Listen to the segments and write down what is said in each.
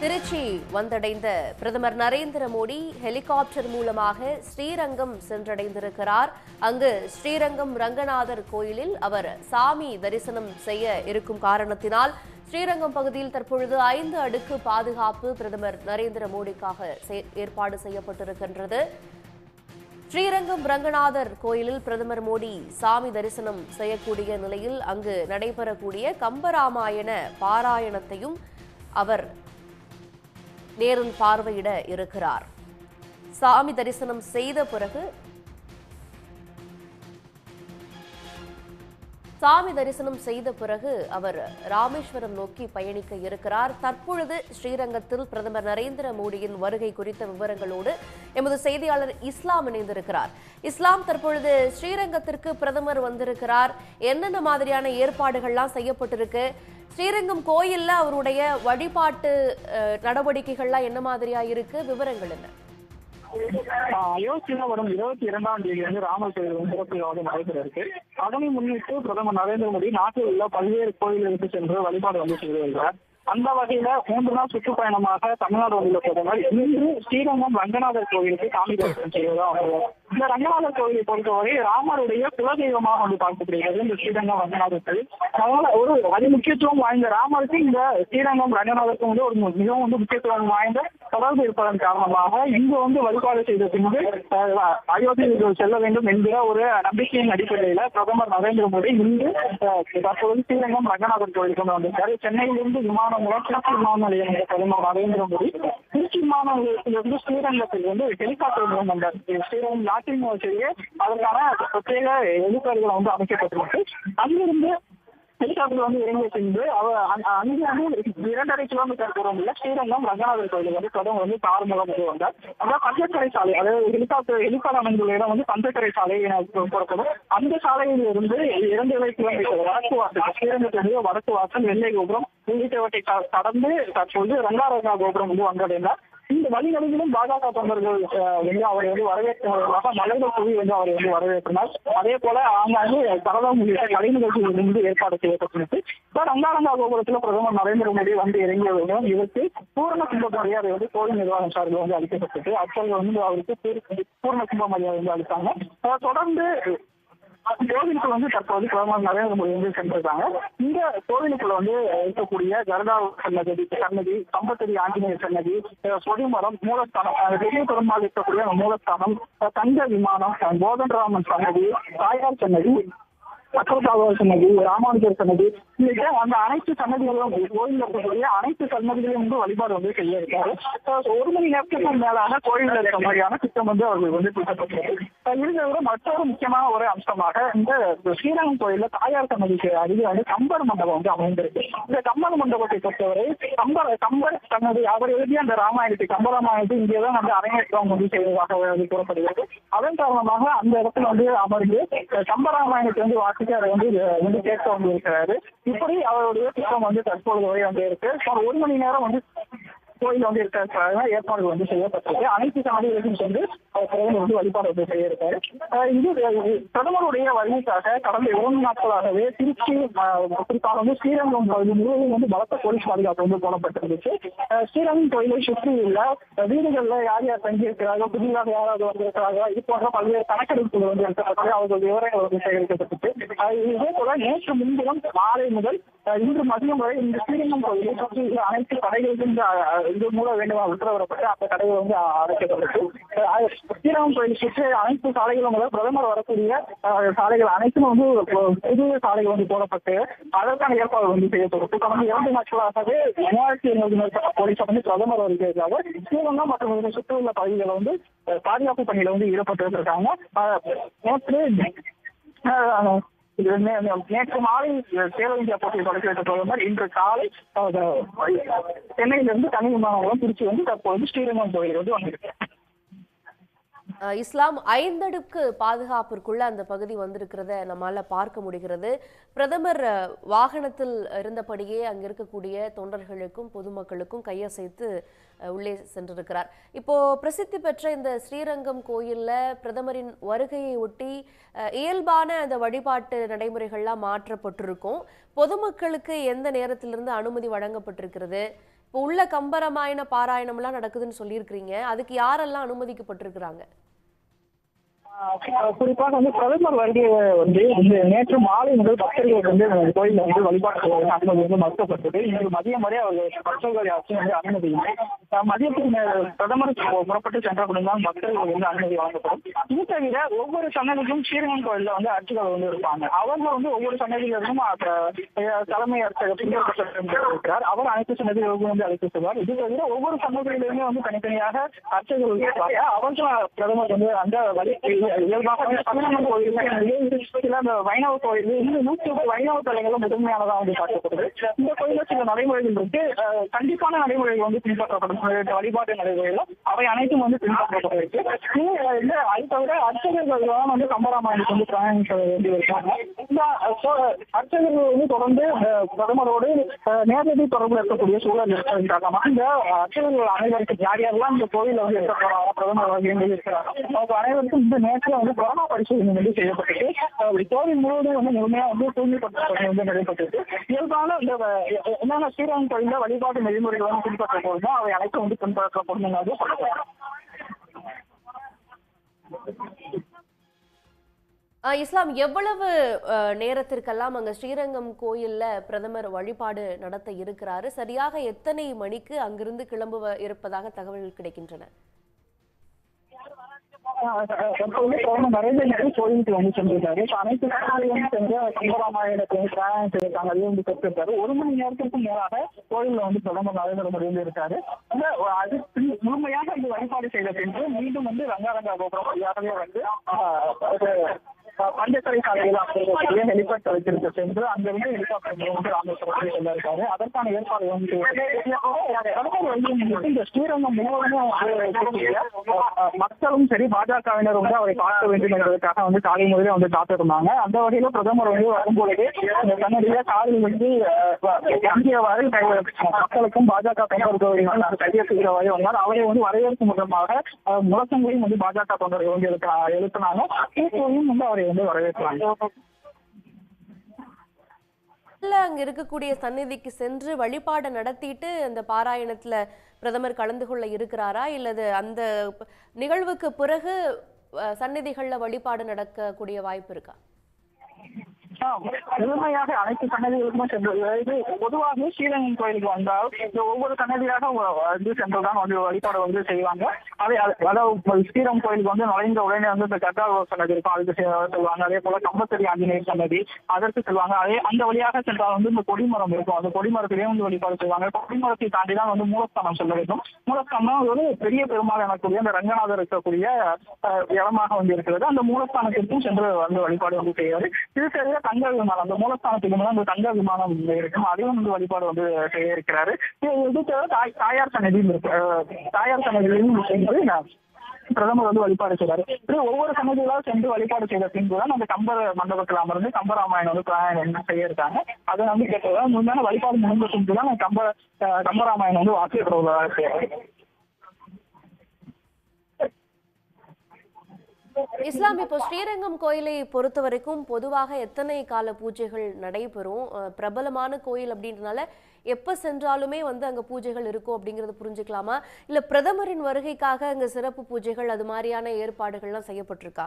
திருச்சி வந்தடைந்த பிரதமர் நரேந்திர மோடி ஹெலிகாப்டர் மூலமாக ஸ்ரீரங்கம் சென்றடைந்திருக்கிறார். அங்கு ஸ்ரீரங்கம் ரங்கநாதர் கோயிலில் அவர் சாமி தரிசனம் செய்ய இருக்கும் காரணத்தினால் ஸ்ரீரங்கம் பகுதியில் தற்பொழுது ஐந்து அடுக்கு பாதுகாப்பு பிரதமர் நரேந்திர மோடிக்காக செ- ஏற்பாடு செய்யப்பட்டிருக்கின்றது. ஸ்ரீரங்கம் ரங்கநாதர் கோயிலில் பிரதமர் மோடி சாமி தரிசனம் செய்யக்கூடிய நிலையில் அங்கு நடைபெறக்கூடிய கம்பராமாயண பாராயணத்தையும் அவர் நேரில் பார்வையிட இருக்கிறார். சாமி தரிசனம் செய்த பிறகு சாமி தரிசனம் செய்த பிறகு அவர் ராமேஸ்வரம் நோக்கி பயணிக்க இருக்கிறார். தற்பொழுது ஸ்ரீரங்கத்தில் பிரதமர் நரேந்திர மோடியின் வருகை குறித்த விவரங்களோடு எமது செய்தியாளர் இஸ்லாம் இணைந்திருக்கிறார். இஸ்லாம் தற்பொழுது ஸ்ரீரங்கத்திற்கு பிரதமர் வந்திருக்கிறார். என்னென்ன மாதிரியான ஏற்பாடுகள்லாம் செய்யப்பட்டிருக்கு? ஸ்ரீரங்கம் கோயில்ல அவருடைய வழிபாட்டு நடவடிக்கைகள்லாம் என்ன மாதிரியா இருக்கு? விவரங்கள் என்ன? அயோத்தியில வரும் இருபத்தி இரண்டாம் தேதி வந்து ராமர் கோயில் வந்து சிறப்பு வந்து நடைபெற இருக்கு அதனை முன்னிட்டு பிரதமர் நரேந்திர மோடி நாட்டில் உள்ள பல்வேறு கோயில்களுக்கு சென்று வழிபாடு வந்து செய்து வருகிறார். அந்த வகையில மூன்று நாள் சுற்றுப்பயணமாக தமிழ்நாடு வந்துள்ள பிரதமர் இன்று ஸ்ரீரங்கம் ரங்கநாதர் கோயிலுக்கு சாமி தரிசனம் செய்வதா வந்துள்ளார் இந்த ரங்கநாதர் கோயிலை பொறுத்தவரை ராமருடைய குலதெய்வமாக வந்து பார்க்கப்படுகிறது இந்த ஸ்ரீரங்கம் ரங்கநாதர் அதனால ஒரு அதி முக்கியத்துவம் வாய்ந்த ராமருக்கு இந்த ஸ்ரீரங்கம் ரங்கநாதருக்கும் வந்து ஒரு மிகவும் வந்து முக்கியத்துவம் வாய்ந்த தொடர்பு இருப்பதன் காரணமாக இங்கு வந்து வழிபாடு செய்த பின்பு அயோத்தியில் செல்ல வேண்டும் என்கிற ஒரு நம்பிக்கையின் அடிப்படையில பிரதமர் நரேந்திர மோடி இன்று தற்போது ஸ்ரீரங்கம் ரங்கநாதர் கோயிலுக்கு வந்து வந்திருக்காரு. சென்னையிலிருந்து விமானம் மூலம் திருச்சி விமான நிலையம் பிரதமர் நரேந்திர மோடி திருச்சி விமான நிலையத்திலிருந்து ஸ்ரீரங்கத்தில் வந்து ஹெலிகாப்டர் மூலம் வந்தார். ஸ்ரீரங்கம் நாட்டின் அதற்கான பிரத்யேக ஹெலிகாப்டர்கள் வந்து அமைக்கப்பட்டிருக்கு. அங்கிருந்து ஹெலிகாப்டர் வந்து இறங்கிய பின்பு அங்க- அங்கே வந்து இரண்டரை கிலோமீட்டர் தூரம் உள்ள ஸ்ரீரங்கம் ரங்கநாதர் கோயில் வந்து தொடர்ந்து வந்து கார் வந்து வந்தார். அதாவது பஞ்சக்கரை சாலை அதாவது ஹெலிகாப்டர் ஹெலிகாப்டர் அமைந்துள்ள இடம் வந்து பஞ்சக்கரை சாலை என கூறப்படும் அந்த சாலையில் இருந்து இரண்டரை கிலோமீட்டர் வடக்கு வாசல் ஸ்ரீரங்கத்தினுடைய வடக்கு வாசல் வெள்ளை கோபுரம் உள்ளிட்டவற்றை கடந்து தற்போது ரங்காரங்கா கோபுரம் வந்து வந்தடைந்தார். இந்த வழிகளிலும் பாஜக தொண்டர்கள் வந்து அவரை வந்து வரவேற்கும் விதமாக மலர்கள் குவி வந்து அவரை வந்து வரவேற்றினார் அதே போல ஆங்காங்கு சரதம் உள்ளிட்ட கலை நிகழ்ச்சிகள் வந்து ஏற்பாடு செய்யப்பட்டிருக்கு. இப்ப ரங்காரங்கா கோபுரத்துல பிரதமர் நரேந்திர மோடி வந்து இறங்கிய வேண்டும் இதற்கு பூரண கும்ப மரியாதை வந்து கோயில் நிர்வாகம் சார்பில் வந்து அளிக்கப்பட்டது அப்போது வந்து அவருக்கு பூர்- கும்ப மரியாதை வந்து அளித்தாங்க. தொடர்ந்து கோவிலுக்கு வந்து தற்போது பிரதமர் நரேந்திர மோடி வந்து சென்றிருக்காங்க. இந்த கோவிலுக்குள்ள வந்து இருக்கக்கூடிய கருடா சன்னதி சன்னதி கம்பத்தடி ஆஞ்சநேயர் சன்னதி சொடிமரம் மூலஸ்தானம் பெரிய பெருமாள் இருக்கக்கூடிய மூலஸ்தானம் தங்க விமானம் அஹ் கோதண்டராமன் சன்னதி தாயார் சன்னதி அக்ரதாவர் சன்னதி ராமானுஜர் சன்னதி உள்ளிட்ட அந்த அனைத்து சன்னதிகளும் கோயிலில் இருக்கக்கூடிய அனைத்து சன்னதிகளையும் வந்து வழிபாடு வந்து செய்ய இருக்காரு. ஒரு மணி நேரத்துக்கு மேலாக கோயிலில் இருக்க மாதிரியான திட்டம் வந்து அவர்கள் வந்து திட்டப்பட்டிருக்கு இருக்கிறத மற்றொரு முக்கியமான ஒரு அம்சமாக இந்த ஸ்ரீரங்கம் கோயிலில் தாயார் சன்னதிக்கு அருகே வந்து கம்பர் மண்டபம் வந்து அமைந்திருக்கு. இந்த கம்பர் மண்டபத்தை பொறுத்தவரை கம்பர் கம்பர் சன்னதி அவர் எழுதிய அந்த ராமாயணத்தை கம்பராமாயணத்தை இங்கே தான் வந்து அரங்கேற்றம் வந்து செய்வதாக கூறப்படுகிறது. அதன் காரணமாக அந்த இடத்துல வந்து அமர்ந்து அஹ் கம்பராமாயணத்தை வந்து வாசிக்க வந்து வந்து கேட்க வந்து இருக்கிறாரு இப்படி அவருடைய திட்டம் வந்து தற்பொழுது வரை வந்து இருக்கு ஒரு மணி நேரம் வந்து கோயில் வந்து இருக்கிறதுக்காக ஏற்பாடுகள் வந்து செய்யப்பட்டிருக்கு. அனைத்து சாதிகளுக்கும் சென்று அவர் பிரதமர் வந்து வழிபாடு வந்து செய்ய இருக்காரு இது பிரதமருடைய வருகைக்காக கடந்த இரண்டு நாட்களாகவே திருச்சி குறிப்பாக வந்து ஸ்ரீரங்கம் பகுதி முழுவதும் வந்து பலத்த போலீஸ் பாதுகாப்பு வந்து போடப்பட்டிருந்துச்சு. ஸ்ரீரங்கம் கோயிலை சுற்றி உள்ள வீடுகள்ல யார் யார் தங்கியிருக்கிறாங்க புதிதாக யாராவது வந்திருக்கிறார்கள் இது போன்ற பல்வேறு கணக்கெடுப்புகள் வந்து இருக்கிறார்கள் அவர்கள் விவரங்கள் வந்து சேகரிக்கப்பட்டு இதே போல நேற்று முன்தினம் மாலை முதல் இன்று மதியம் வரை இந்த ஸ்ரீரங்கம் கோயிலை சுற்றி அனைத்து கடைகளுக்கும் இது மூலம் வேண்டுமா? உத்தரவிடப்பட்டு அந்த கடைகள் வந்து அடைக்கப்பட்டு அஹ், கோயில் சுற்றி அனைத்து சாலைகளும் முதல் பிரதமர் வரக்கூடிய சாலைகள் அனைத்தும் வந்து அஹ், புதிய சாலைகள் வந்து போடப்பட்டு அதற்கான ஏற்பாடு வந்து செய்யப்படும். கடந்த இரண்டு நாட்களாகவே மூவாயிரத்தி ஐநூறு மேற்பட்ட போலீசார் வந்து பிரதமர் வருகிறதாக ஸ்ரீரங்கம் மற்றும் இதனை சுற்றியுள்ள பகுதிகளை வந்து பாதுகாப்பு பணியில வந்து ஈடுபட்டு இருக்காங்க. நேற்று இது வந்து நேற்று மாலை சேல இந்தியா போட்டியை தொடக்கி வைத்த பிரதமர் இன்று காலை சென்னையில சென்னையிலிருந்து தனி விமானம் மூலம் திருச்சி வந்து தற்போது ஸ்ரீரங்கம் கோயிலுக்கு வந்து வந்திருக்கு. இஸ்லாம் ஐந்தடுக்கு பாதுகாப்பிற்குள்ள அந்த பகுதி வந்திருக்கிறத நம்மால பார்க்க முடிகிறது. பிரதமர் வாகனத்தில் இருந்தபடியே அங்க இருக்கக்கூடிய தொண்டர்களுக்கும் பொதுமக்களுக்கும் கையசைத்து உள்ளே சென்றிருக்கிறார். இப்போ பிரசித்தி பெற்ற இந்த ஸ்ரீரங்கம் கோயில்ல பிரதமரின் வருகையை ஒட்டி இயல்பான அந்த வழிபாட்டு நடைமுறைகள்லாம் மாற்றப்பட்டிருக்கும். பொதுமக்களுக்கு எந்த நேரத்திலிருந்து அனுமதி வழங்கப்பட்டிருக்கிறது? இப்போ உள்ள கம்பராமாயண பாராயணம்லாம் நடக்குதுன்னு சொல்லியிருக்கிறீங்க. அதுக்கு யாரெல்லாம் அனுமதிக்கப்பட்டிருக்கிறாங்க? குறிப்பாக வந்து பிரதமர் வண்டியை வந்து நேற்று மாலை முதல் பக்தர்களுக்கு வந்து கோயில் வந்து வழிபாடு அனுமதி வந்து மறுக்கப்பட்டது. இன்று மதியம் வரை அவர்கள் பக்தர்கள் யாருக்கும் வந்து அனுமதி இல்லை. மதியத்துக்கு பிரதமர் புறப்பட்டு சென்றபடியும் தான் பக்தர்களுக்கு வந்து அனுமதி வழங்கப்படும் இது தவிர ஒவ்வொரு சன்னதிக்கும் ஸ்ரீரங்கம் கோயில்ல வந்து அர்ச்சகர் வந்து இருப்பாங்க. அவங்க வந்து ஒவ்வொரு சன்னதியிலிருந்தும் தலைமை அர்ச்சகர் இருக்கிறார். அவர் அனைத்து சன்னதிகளுக்கும் வந்து அழைத்து செல்வார். இது தவிர ஒவ்வொரு சன்னதிகளிலுமே வந்து தனித்தனியாக அர்ச்சகர்கள் இருப்பாங்க. அவர்கள் பிரதமர் வந்து அந்த வழி இயல்பாக கோயில் சில அந்த வைணவ கோயில் இன்னும் நூற்றி வைணவ தலைகளும் முதன்மையானதா வந்து பார்க்கப்படுது இந்த கோயில சில நடைமுறைகள் இருக்கு கண்டிப்பான நடைமுறைகள் வந்து பின்பற்றப்படும் வழிபாட்டு நடைமுறைகள் அவை அனைத்தும் வந்து பின்பற்றப்பட்டிருக்கு இந்த அது தவிர அர்ச்சகர்கள் தான் வந்து கம்பராமாயணத்துக்கு வந்து பிரயாணம் செய்ய வேண்டி இருக்காங்க இந்த அர்ச்சகர்கள் வந்து தொடர்ந்து பிரதமரோடு நேரடி தொடர்பு இருக்கக்கூடிய சூழல் இருக்கிறது காரணமா இந்த அர்ச்சகர்கள் அனைவருக்கும் யார் யாரெல்லாம் இந்த கோயில வந்து இருக்க போறாங்க பிரதமர் இருக்கிறாங்க அவங்க அனைவருக்கும் இந்த நேரத்துல வந்து கொரோனா பரிசோதனை வந்து செய்யப்பட்டது. அஹ் கோவில் முழுவதும் வந்து முழுமையா வந்து தூய்மைப்படுத்த பணி வந்து நடைபெற்றது. இயல்பான இந்த என்னென்ன ஸ்ரீரங்கம் கோயில வழிபாட்டு நெறிமுறைகள் வந்து பின்பற்றப்படுமோ அவை அனைத்தும் வந்து பின்பற்றப்படும் என்று சொல்லலாம் இஸ்லாம் எவ்வளவு நேரத்திற்கெல்லாம் அங்க ஸ்ரீரங்கம் கோயில்ல பிரதமர் வழிபாடு நடத்த இருக்கிறாரு? சரியாக எத்தனை மணிக்கு அங்கிருந்து கிளம்புவ இருப்பதாக தகவல்கள் கிடைக்கின்றன? தற்போது பிரதமர் கோயிலுக்கு வந்து சென்றிருக்காரு அனைத்து நாடுகளும் சென்று வந்து செய்திருக்காங்க அதையும் வந்து பெற்றிருக்காரு ஒரு மணி நேரத்திற்கு மேலாக கோயில்ல வந்து பிரதமர் நரேந்திர மோடி வந்து இருக்காரு அந்த அது முழுமையாக இது வழிபாடு செய்த பின்பு மீண்டும் வந்து ரங்காரங்கா கோபுரம் யாரையும் வந்து பஞ்சக்கரை சாலையில் அப்படிங்கக்கூடிய ஹெலிகாப்டர் வைத்திருக்க சென்று அங்கிருந்து ஹெலிகாப்டர் வந்து ராமேஸ்வரத்தில் செல்ல அதற்கான ஏற்பாடு வந்து இந்த ஸ்ரீரங்கம் முழுவதும் மக்களும் சரி பாஜகவினர் வந்து அவரை பார்க்க வேண்டும் என்பதற்காக வந்து காலை முதலே வந்து காத்திருந்தாங்க. அந்த வகையில பிரதமர் வந்து வரும்பொழுது தன்னுடைய காலில் வந்து அங்கியவாறு மக்களுக்கும் பாஜக தொண்டர்கள் கையெழுத்துகிறவாறு வந்தார். அவரை வந்து வரவேற்கும் விதமாக முழக்கங்களையும் வந்து பாஜக தொண்டர்கள் வந்து எழுப்ப- எழுப்பினாங்க வந்து அவரை வந்து வரவேற்றாங்க இல்ல அங்க இருக்கக்கூடிய சந்நிதிக்கு சென்று வழிபாடு நடத்திட்டு அந்த பாராயணத்துல பிரதமர் கலந்து கொள்ள இருக்கிறாரா? இல்லது அந்த நிகழ்வுக்கு பிறகு அஹ், சந்நிதிகள்ல வழிபாடு நடக்கக்கூடிய வாய்ப்பு இருக்கா? முழுமையாக அனைத்து சன்னதிகளுக்குமே சென்று இது பொதுவாக ஸ்ரீரங்கம் கோயிலுக்கு வந்தால் இந்த ஒவ்வொரு சன்னதியாக வந்து வந்து சென்றுதான் வந்து வழிபாடு வந்து செய்வாங்க. அதே அதாவது ஸ்ரீரங்கம் கோயிலுக்கு வந்து நுழைந்த உடனே வந்து இந்த கட்டாக சன்னதி இருக்கும். அதுக்கு செல்வாங்க அதே போல கம்பத்தடி ஆஞ்சநேயர் சன்னதி அதற்கு செல்வாங்க அதே அந்த வழியாக சென்றால் வந்து இந்த கொடிமரம் இருக்கும். அந்த கொடிமரத்திலேயே வந்து வழிபாடு செய்வாங்க. கொடிமரத்தை தாண்டி தான் வந்து மூலஸ்தானம் செல்ல வேண்டும். மூலஸ்தானம் ஒரு பெரிய பெருமாள் எனக்கூடிய அந்த ரங்கநாதர் இருக்கக்கூடிய இடமாக வந்து இருக்கிறது. அந்த மூலஸ்தானத்திற்கும் சென்று வந்து வழிபாடு வந்து செய்யாது இது சரியா தங்க விமானம் அந்த மூலஸ்தானத்துக்கு மேல அந்த தங்க விமானம் இருக்கும் அதையும் வந்து வழிபாடு வந்து செய்ய இருக்கிறாரு இது தாய் தாயார் சன்னதியும் இருக்கு. தாயார் சன்னதியிலும் சென்று பிரதமர் வந்து வழிபாடு செய்றாரு. இப்படி ஒவ்வொரு சன்னதிகளாக சென்று வழிபாடு செய்த பின்பு தான் அந்த கம்பர் மண்டபத்தில் அமர்ந்து கம்பராமாயணம் வந்து பிராயணம் செய்ய இருக்காங்க அதை வந்து கேட்டதான் முன்னாடி வழிபாடு முடிந்த பின்பு தான் கம்ப கம்பராமாயணம் வந்து வாசிக்கப்படுவதாக செய்யறாரு இஸ்லாம் இப்போ ஸ்ரீரங்கம் கோயிலை பொறுத்த வரைக்கும் பொதுவாக எத்தனை கால பூஜைகள் நடைபெறும்? பிரபலமான கோயில் அப்படின்றனால எப்ப சென்றாலுமே வந்து அங்க பூஜைகள் இருக்கும் அப்படிங்கறத புரிஞ்சுக்கலாமா? இல்ல பிரதமரின் வருகைக்காக அங்க சிறப்பு பூஜைகள் அது மாதிரியான ஏற்பாடுகள்லாம் செய்யப்பட்டிருக்கா?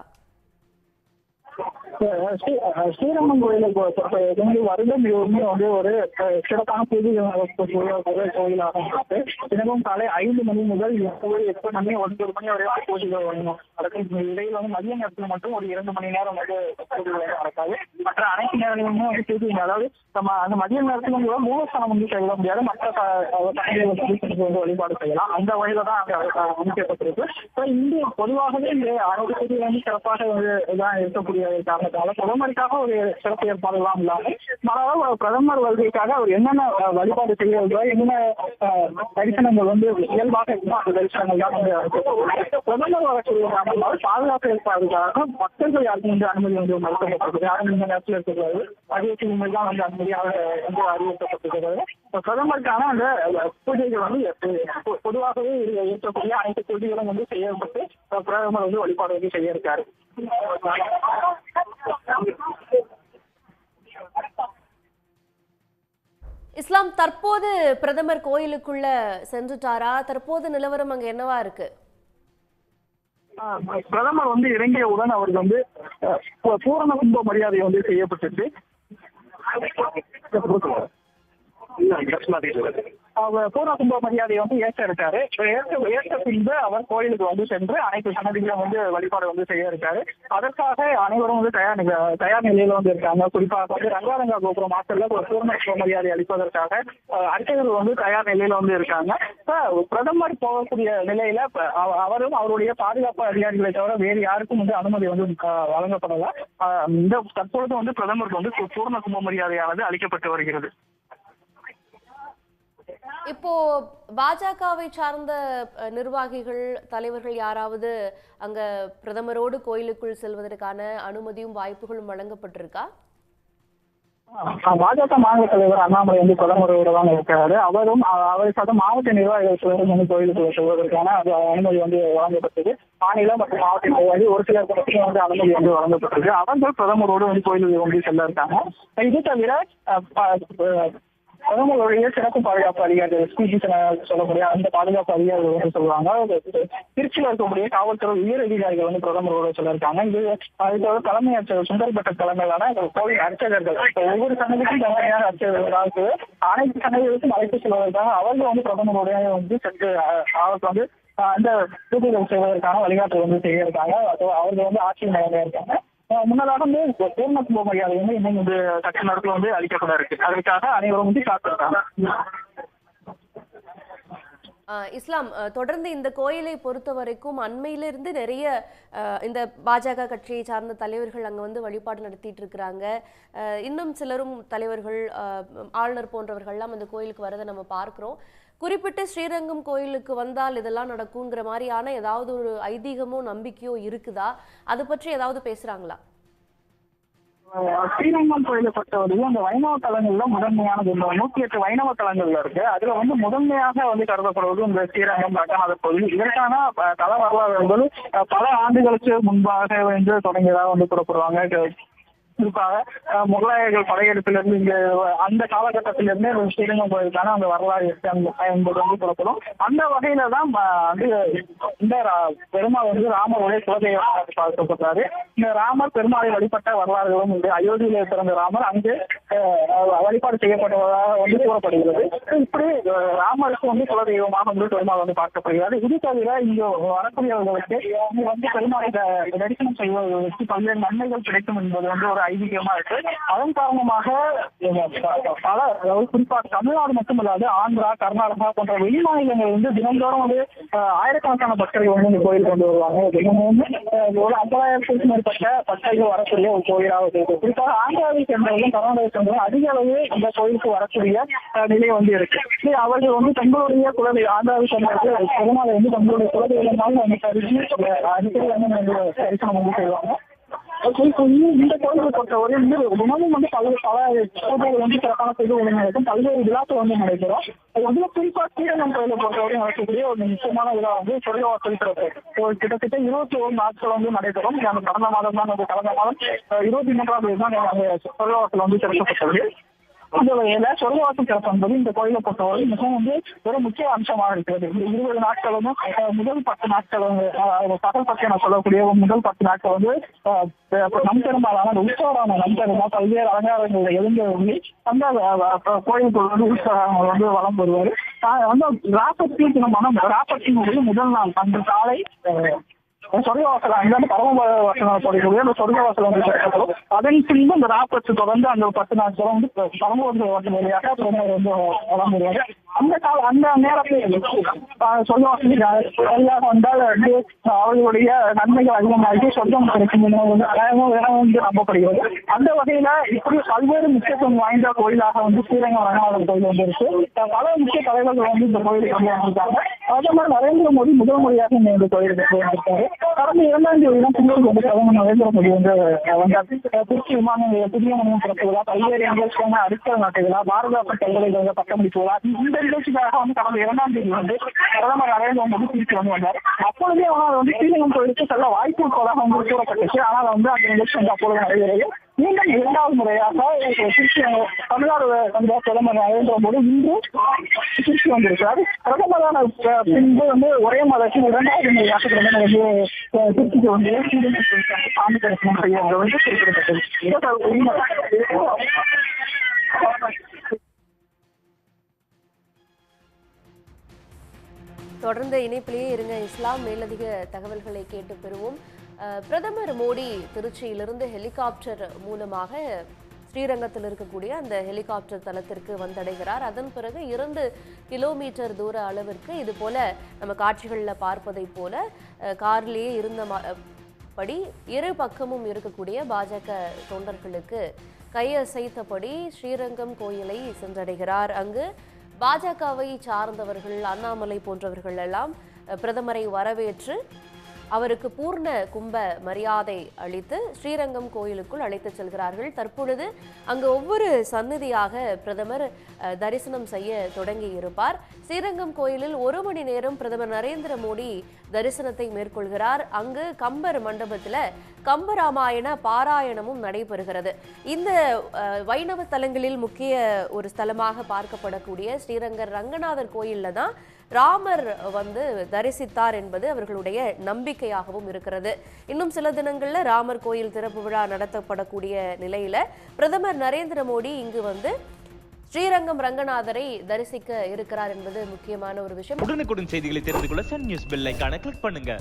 ஸ்ரீரங்கம் கோயிலுக்கு பொறுத்த வந்து வருடம் முழுவதுமே வந்து ஒரு சிறப்பான பூஜைகள் நடக்கக்கூடிய கோயிலாக இருக்கு. தினமும் காலை ஐந்து மணி முதல் எட்டு எட்டு மணி ஒன்பது மணி வரை பூஜைகள் வரணும் நடக்கும் இடையில வந்து மதிய நேரத்தில் மட்டும் ஒரு இரண்டு மணி நேரம் வந்து பூஜைகள் நடக்காது. மற்ற அனைத்து நேரங்களிலுமே வந்து பூஜை அதாவது நம்ம அந்த மதிய நேரத்துல வந்து மூலஸ்தானம் வந்து செல்ல முடியாது. மற்ற வந்து வழிபாடு செய்யலாம். அந்த வகையில தான் அமைக்கப்பட்டிருக்கு இந்த பொதுவாகவே இந்த ஆரோக்கிய வந்து சிறப்பாக வந்து இதான் இருக்கக்கூடிய காரணத்தால பிரதமருக்காக ஒரு சிறப்பு ஏற்பாடுலாம் இல்லாமல் மாறாக பிரதமர் வருகைக்காக அவர் என்னென்ன வழிபாடு செய்யறதோ என்னென்ன தரிசனங்கள் வந்து இயல்பாக இருந்தால் அந்த தரிசனங்கள் தான் வந்து பிரதமர் வரக்கூடிய காரணத்தால் பாதுகாப்பு ஏற்பாடுக்காக மக்கள் யாருக்கும் வந்து அனுமதி வந்து மறுக்கப்பட்டிருக்கு யாரும் இந்த நேரத்தில் இருக்கக்கூடாது அறிவிப்பு தான் வந்து அனுமதியாக வந்து அறிவிக்கப்பட்டிருக்கிறது பிரதமருக்கான அந்த பூஜைகள் வந்து பொ- பொதுவாகவே இருக்கக்கூடிய அனைத்து பூஜைகளும் வந்து செய்யப்பட்டு பிரதமர் வந்து வழிபாடு வந்து செய்ய இருக்காரு இஸ்லாம் தற்போது பிரதமர் கோயிலுக்குள்ள சென்றுட்டாரா? தற்போது நிலவரம் அங்க என்னவா இருக்கு? ஆஹ் பிரதமர் வந்து இறங்கியவுடன் அவருக்கு வந்து பூரண கும்ப மரியாதை வந்து செய்யப்பட்டுச்சு. அவர் பூர்ண கும்ப வந்து ஏற்க இருக்காரு ஏற்க ஏற்க பின்பு அவர் கோயிலுக்கு வந்து சென்று அனைத்து சன்னதிகளும் வந்து வழிபாடு வந்து செய்ய இருக்காரு. அதற்காக அனைவரும் வந்து தயார் தயார் நிலையில வந்து இருக்காங்க. குறிப்பாக வந்து ரங்காரங்கா கோபுரம் மாஸ்டர்ல ஒரு பூர்ண கும்ப மரியாதை அளிப்பதற்காக அர்ச்சகர்கள் வந்து தயார் நிலையில வந்து இருக்காங்க. பிரதமர் போகக்கூடிய நிலையில அவரும் அவருடைய பாதுகாப்பு அதிகாரிகளை தவிர வேறு யாருக்கும் வந்து அனுமதி வந்து வழங்கப்படல. இந்த தற்பொழுது வந்து பிரதமருக்கு வந்து பூர்ண கும்ப மரியாதையானது அளிக்கப்பட்டு வருகிறது. இப்போ பாஜகவை சார்ந்த நிர்வாகிகள் தலைவர்கள் யாராவது அங்க பிரதமரோடு கோயிலுக்குள் செல்வதற்கான அனுமதியும் வாய்ப்புகளும் வழங்கப்பட்டிருக்கா? பாஜக மாநில தலைவர் அண்ணாமலை வந்து பிரதமரோட தான் அவரும் அவரை சார்ந்த மாவட்ட நிர்வாகிகள் சிலரும் வந்து கோயிலுக்குள்ள செல்வதற்கான அது அனுமதி வந்து வழங்கப்பட்டது. மாநில மற்றும் மாவட்ட நிர்வாகி ஒரு சிலர் மட்டும் வந்து அனுமதி வந்து வழங்கப்பட்டது. அவர்கள் பிரதமரோடு வந்து கோயிலுக்கு வந்து செல்ல இருக்காங்க இது தவிர பிரதமருடைய சிறப்பு பாதுகாப்பு அதிகாரிகள் எஸ்பிஜி சொல்லக்கூடிய அந்த பாதுகாப்பு அதிகாரிகள் வந்து சொல்லுவாங்க திருச்சியில் இருக்கக்கூடிய காவல்துறை உயர் அதிகாரிகள் வந்து பிரதமரோட சொல்லியிருக்காங்க. இது அது தலைமை அச்சர் சுந்தர்பட்ட தலைமையிலான கோவில் அர்ச்சகர்கள். ஒவ்வொரு சன்னதிக்கும் தலைமையான அர்ச்சகர்கள் இருக்குது அனைத்து சங்கங்களுக்கும் அழைத்து செல்வதற்காக அவர்கள் வந்து பிரதமருடைய வந்து சென்று அவருக்கு வந்து அந்த பூஜைகள் செய்வதற்கான வழிகாட்டு வந்து செய்ய இருக்காங்க அவர்கள் வந்து ஆட்சி நிலையில இருக்காங்க முன்னதாக வந்து பூர்ண கும்ப மரியாதை வந்து இன்னும் வந்து கட்சி நேரத்தில் வந்து அளிக்கப்பட இருக்கு. அதற்காக அனைவரும் வந்து காத்திருக்காங்க இஸ்லாம் தொடர்ந்து இந்த கோயிலை பொறுத்த வரைக்கும் அண்மையிலிருந்து நிறைய இந்த பாஜக கட்சியை சார்ந்த தலைவர்கள் அங்கே வந்து வழிபாடு நடத்திட்டு இருக்கிறாங்க. இன்னும் சிலரும் தலைவர்கள் ஆளுநர் போன்றவர்கள்லாம் அந்த கோயிலுக்கு வரதை நம்ம பார்க்குறோம். குறிப்பிட்டு ஸ்ரீரங்கம் கோயிலுக்கு வந்தால் இதெல்லாம் நடக்குங்கிற மாதிரியான ஏதாவது ஒரு ஐதீகமோ நம்பிக்கையோ இருக்குதா? அதை பற்றி ஏதாவது பேசுகிறாங்களா ஸ்ரீரங்கம் கோயிலை பொறுத்தவரையும் அந்த வைணவ தலங்கள்ல முதன்மையானது. இந்த நூத்தி எட்டு வைணவ தலங்கள்ல இருக்கு. அதுல வந்து முதன்மையாக வந்து கருதப்படுவது இந்த ஸ்ரீரங்கம் ரங்கநாதர் கோவில் இதற்கான தல வரலாறு என்பது பல ஆண்டுகளுக்கு முன்பாக வந்து தொடங்கியதாக வந்து கூறப்படுவாங்க. குறிப்பாக முகலாயர்கள் படையெடுப்பிலிருந்து இங்க அந்த காலகட்டத்திலிருந்தே ஸ்ரீரங்கம் கோயிலுக்கான அந்த வரலாறு இருக்கு. அந்த- என்பது வந்து புறப்படும் அந்த வகையில தான் வந்து இந்த ரா- பெருமாள் வந்து ராமருடைய குலதெய்வமாக பார்க்கப்படுறாரு இந்த ராமர் பெருமாளை வழிபட்ட வரலாறுகளும் உண்டு. அயோத்தியில பிறந்த ராமர் அங்கு வழிபாடு செய்யப்பட்டதாக வந்து கூறப்படுகிறது. இப்படி ராமருக்கு வந்து குலதெய்வமாக வந்து பெருமாள் வந்து பார்க்கப்படுகிறது இது தவிர இங்கு வரக்கூடியவர்களுக்கு வந்து பெருமாளை தரிசனம் செய்வதற்கு பல்வேறு நன்மைகள் கிடைக்கும் என்பது வந்து ஒரு ஐதீகமா இருக்கு. அதன் காரணமாக பல அதாவது குறிப்பாக தமிழ்நாடு மட்டுமல்லாது ஆந்திரா கர்நாடகா போன்ற வெளி மாநிலங்கள் வந்து தினந்தோறும் வந்து ஆயிரக்கணக்கான பக்தர்கள் வந்து இந்த கோயில் கொண்டு வருவாங்க. தினமும் ஒரு ஐம்பதாயிரத்துக்கும் மேற்பட்ட பக்தர்கள் வரக்கூடிய ஒரு கோயிலாக இருக்கு. குறிப்பாக ஆந்திராவை சேர்ந்தவர்களும் கர்நாடகாவை சேர்ந்தவர்களும் அதிக அளவு இந்த கோயிலுக்கு வரக்கூடிய நிலை வந்து இருக்கு. அவர்கள் வந்து தங்களுடைய குழந்தை ஆந்திராவை சேர்ந்தவர்கள் பெருமாளை வந்து தங்களுடைய குலதெய்வமாக வந்து அடிக்கடி வந்து வந்து தரிசனம் வந்து செய்வாங்க. இந்த- இந்த கோயிலை பொறுத்தவரை வந்து தினமும் வந்து பல பல பூஜைகள் வந்து சிறப்பான செய்து ஒன்று நடக்கும். பல்வேறு விழாக்கள் வந்து நடைபெறும் அதுல குறிப்பா ஸ்ரீரங்கம் கோயிலை பொறுத்தவரை நடக்கக்கூடிய ஒரு முக்கியமான விழா வந்து சொர்க்கவாசல் திறப்பு. கிட்டத்தட்ட இருபத்தி ஒரு நாட்கள் வந்து நடைபெறும். கடந்த மாதம் தான் வந்து கடந்த மாதம் இருபத்தி மூன்றாம் தேதி தான் அந்த சொர்க்கவாசல் வந்து திறக்கப்பட்டது. அந்த வகையில சொர்க்கவாசல் திறப்பு இந்த கோயிலை பொறுத்தவரை மிகவும் வந்து ஒரு முக்கிய அம்சமாக இருக்கிறது. இருபது நாட்களும் முதல் பத்து நாட்கள் வந்து பகல் பக்கம் நான் சொல்லக்கூடிய முதல் பத்து நாட்கள் வந்து நம் பெரும்பாலான அந்த உற்சவரான நம் பெருமா பல்வேறு அலங்காரங்களில் எழுந்து வந்து அந்த கோயிலுக்குள்ள வந்து உற்சவங்கள் வந்து வளம் வருவாரு. வந்து ராப்பத்தி தினமான ராப்பத்தினுடைய முதல் நாள் அன்று காலை சொர்க்கவாசல் அங்கிருந்து பரம வசனம் சொல்லக்கூடிய அந்த சொர்க்கவாசல் வந்து திறக்கப்படும். அதன் பின்பு அந்த ராப்பத்து தொடர்ந்து அந்த பத்து நாட்களும் வந்து பரமபுர வாசல் வழியாக பிரதமர் வந்து வழங்குவாங்க அந்த கால அந்த நேரத்தில் சொர்க்கவாசல் வழியாக வந்தால் வந்து அவர்களுடைய நன்மைகள் அதிகமாகி சொர்க்கம் கிடைக்கும் வந்து அழகும் என வந்து நம்பப்படுகிறது. அந்த வகையில இப்படி பல்வேறு முக்கியத்துவம் வாய்ந்த கோயிலாக வந்து ஸ்ரீரங்கம் ரங்கநாதர் கோயில் வந்து இருக்கு. பல முக்கிய தலைவர்கள் வந்து இந்த கோயிலுக்கு வந்து வந்திருக்காங்க. பிரதமர் நரேந்திர மோடி முதல் முறையாக இந்த இந்த கோயிலுக்கு வந்திருக்காரு கடந்த இரண்டாம் தேதி தான் புள்ளூருக்கு வந்து பிரதமர் நரேந்திர மோடி வந்து வந்தார். திருச்சி விமான நிலைய புதிய மனிதன் திறப்பு விழா பல்வேறு நிகழ்ச்சியான அடிக்கல் நாட்டு விழா பாரத பல்கலைக்கழக பட்டமளிப்பு விழா இந்த நிகழ்ச்சிக்காக வந்து கடந்த இரண்டாம் தேதி வந்து பிரதமர் நரேந்திர மோடி திருச்சி வந்து வந்தார். அப்பொழுதே அவர் வந்து ஸ்ரீரங்கம் கோயிலுக்கு செல்ல வாய்ப்பு இருப்பதாக வந்து கூறப்பட்டுச்சு. ஆனால் வந்து அந்த நிகழ்ச்சி வந்து அப்பொழுது நடைபெறவே மீண்டும் இரண்டாவது முறையாக திருச்சி தமிழ்நாடு வந்த பிரதமர் நரேந்திர மோடி இன்று திருச்சி வந்திருக்கிறார். பிரதமரான பின்பு வந்து ஒரே மாதத்தில் இரண்டாவது முறையாக பிரதமர் வந்து திருச்சிக்கு வந்து சாமி தரிசனம் செய்ய வந்து குறிப்பிடப்பட்டது. தொடர்ந்து இணைப்பிலேயே இருங்க. இஸ்லாம் மேலதிக தகவல்களை கேட்டு பெறுவோம். பிரதமர் மோடி திருச்சியிலிருந்து ஹெலிகாப்டர் மூலமாக ஸ்ரீரங்கத்தில் இருக்கக்கூடிய அந்த ஹெலிகாப்டர் தளத்திற்கு வந்தடைகிறார். அதன் பிறகு இரண்டு கிலோமீட்டர் தூர அளவிற்கு இது போல நம்ம காட்சிகளில் பார்ப்பதை போல கார்லேயே காரிலேயே இருந்த ம- படி இரு பக்கமும் இருக்கக்கூடிய பாஜக தொண்டர்களுக்கு கையசைத்தபடி ஸ்ரீரங்கம் கோயிலை சென்றடைகிறார். அங்கு பாஜகவை சார்ந்தவர்கள் அண்ணாமலை போன்றவர்கள் எல்லாம் பிரதமரை வரவேற்று அவருக்கு பூர்ண கும்ப மரியாதை அளித்து ஸ்ரீரங்கம் கோயிலுக்குள் அழைத்து செல்கிறார்கள். தற்பொழுது அங்கு ஒவ்வொரு சந்நிதியாக பிரதமர் தரிசனம் செய்ய தொடங்கி இருப்பார் ஸ்ரீரங்கம் கோயிலில் ஒரு மணி நேரம் பிரதமர் நரேந்திர மோடி தரிசனத்தை மேற்கொள்கிறார். அங்கு கம்பர் மண்டபத்தில் கம்பராமாயண பாராயணமும் நடைபெறுகிறது. இந்த வைணவ தலங்களில் முக்கிய ஒரு ஸ்தலமாக பார்க்கப்படக்கூடிய ஸ்ரீரங்கர் ரங்கநாதர் கோயிலில் தான் ராமர் வந்து தரிசித்தார் என்பது அவர்களுடைய நம்பிக்கையாகவும் இருக்கிறது. இன்னும் சில தினங்களில் ராமர் கோயில் திறப்பு விழா நடத்தப்படக்கூடிய நிலையில பிரதமர் நரேந்திர மோடி இங்கு வந்து ஸ்ரீரங்கம் ரங்கநாதரை தரிசிக்க இருக்கிறார் என்பது முக்கியமான ஒரு விஷயம். உடனுக்குடன் செய்திகளை தெரிந்து கொள்ள சன் நியூஸ் பெல் ஐக்கான கிளிக் பண்ணுங்க.